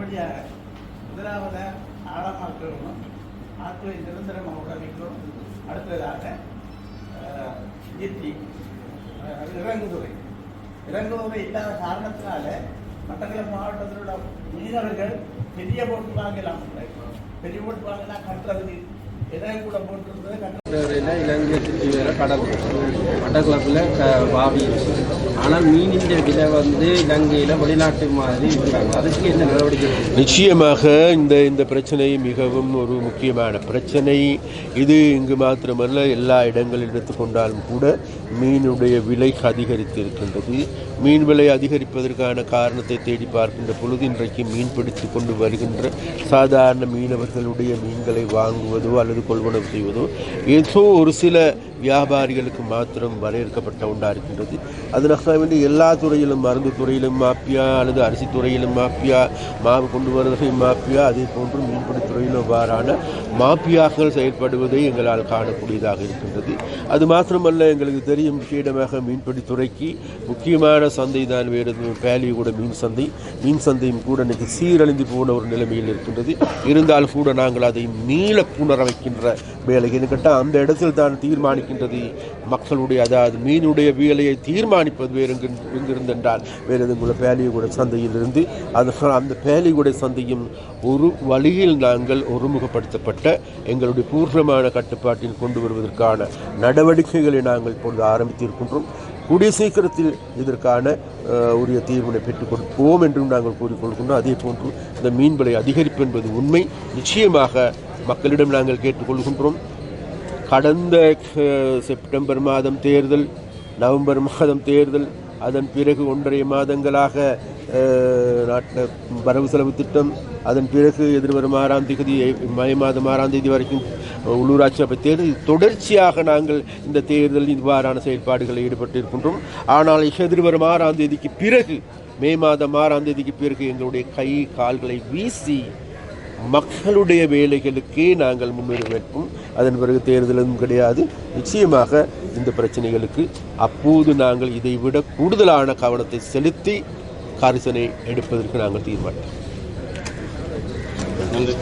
படிப்படியாக முதலாவது ஆழமாக்கணும் ஆற்றலை நிரந்தரமாக உடமைக்கணும் அடுத்ததாக இயற்கை இறங்குதுறை இறங்குதுறை இல்லாத காரணத்தினால மட்டக்களப்பு மாவட்டத்தில் உள்ள மீனவர்கள் பெரிய போட்டு வாங்கலாம். பெரிய போட்டு வாங்கினா கட்டுறது எதை கூட போட்டிருந்தது கட்டுறது. இலங்கை கடல் மட்டக்களப்பில் பாவி ஆனால் மீனின் விலை வந்து இலங்கையில் வெளிநாட்டு மாதிரி இருக்காங்க அதுக்கு என்ன நடவடிக்கை நிச்சயமாக இந்த இந்த பிரச்சனை மிகவும் ஒரு முக்கியமான பிரச்சனை. இது இங்கு மாத்திரமல்ல எல்லா இடங்களில் எடுத்துக்கொண்டாலும் கூட மீனுடைய விலை அதிகரித்து இருக்கின்றது மீன் விலை அதிகரிப்பதற்கான காரணத்தை தேடி பார்க்கின்ற பொழுது இன்றைக்கு மீன் பிடித்து கொண்டு வருகின்ற சாதாரண மீனவர்களுடைய மீன்களை வாங்குவதோ அல்லது கொள்வனவு செய்வதோ ஏதோ ஒரு சில வியாபாரிகளுக்கு மாத்திரம் வரையறுக்கப்பட்ட ஒன்றா இருக்கின்றது. அதனால் வேண்டி எல்லா துறையிலும் மருந்து துறையிலும் மாப்பியா அல்லது அரிசி துறையிலும் மாப்பியா மாவு கொண்டு வருவதை மாப்பியா அதே போன்று மீன்பிடி துறையிலும் அவ்வாறான மாப்பியாக்கள் செயல்படுவதை எங்களால் காணக்கூடியதாக இருக்கின்றது. அது மாத்திரமல்ல எங்களுக்கு தெரியும் விஷயமாக மீன்பிடி துறைக்கு முக்கியமான சந்தை தான் வேறு பேலியகூட மீன் சந்தை. மீன் சந்தையும் கூட இன்றைக்கு சீரழிந்து போன ஒரு நிலைமையில் இருக்கின்றது. இருந்தாலும் கூட நாங்கள் அதை மீள புனரமைக்கின்ற வேலை. கேட்டால் அந்த இடத்தில் தான் தீர்மானிக்கின்றது மக்களுடைய அதாவது மீனுடைய வேலையை தீர்மானிப்பது வேறு எங்கு எங்கிருந்தென்றால்? வேறு எதுங்குள்ள பேலியகுட சந்தையிலிருந்து அந்த அந்த பேலிகுட சந்தையும் ஒரு வழியில் நாங்கள் ஒருமுகப்படுத்தப்பட்ட எங்களுடைய பூர்ணமான கட்டுப்பாட்டில் கொண்டு வருவதற்கான நடவடிக்கைகளை நாங்கள் இப்பொழுது ஆரம்பித்திருக்கின்றோம். கூடிய சீக்கிரத்தில் இதற்கான உரிய தீர்வினை பெற்றுக் கொடுப்போம் என்றும் நாங்கள் கூறிக்கொள்கின்றோம். அதே போன்று இந்த மீன் அதிகரிப்பு என்பது உண்மை. நிச்சயமாக மக்களிடம் நாங்கள் கேட்டுக்கொள்கின்றோம். கடந்த செப்டம்பர் மாதம் தேர்தல் நவம்பர் மாதம் தேர்தல் அதன் பிறகு ஒன்றரை மாதங்களாக நாட்டில் வரவு செலவு திட்டம் அதன் பிறகு எதிர்வரும் ஆறாம் தேதி மே மாதம் ஆறாம் தேதி வரைக்கும் உள்ளூராட்சி சபை தேர்தல். தொடர்ச்சியாக நாங்கள் இந்த தேர்தல் இவ்வாறான செயல்பாடுகளில் ஈடுபட்டிருக்கின்றோம். ஆனால் எதிர்வரும் ஆறாம் தேதிக்கு பிறகு மே மாதம் ஆறாம் தேதிக்கு பிறகு எங்களுடைய கை கால்களை வீசி மக்களுடைய வேலைகளுக்கே நாங்கள் முன்னுரிமை வைப்போம் அதன் பிறகு தேர்தலும் கிடையாது. நிச்சயமாக இந்த பிரச்சனைகளுக்கு அப்போது நாங்கள் இதை விட கூடுதலான கவனத்தை செலுத்தி கரிசனை எடுப்பதற்கு நாங்கள் தீர்மானித்தோம் நன்றி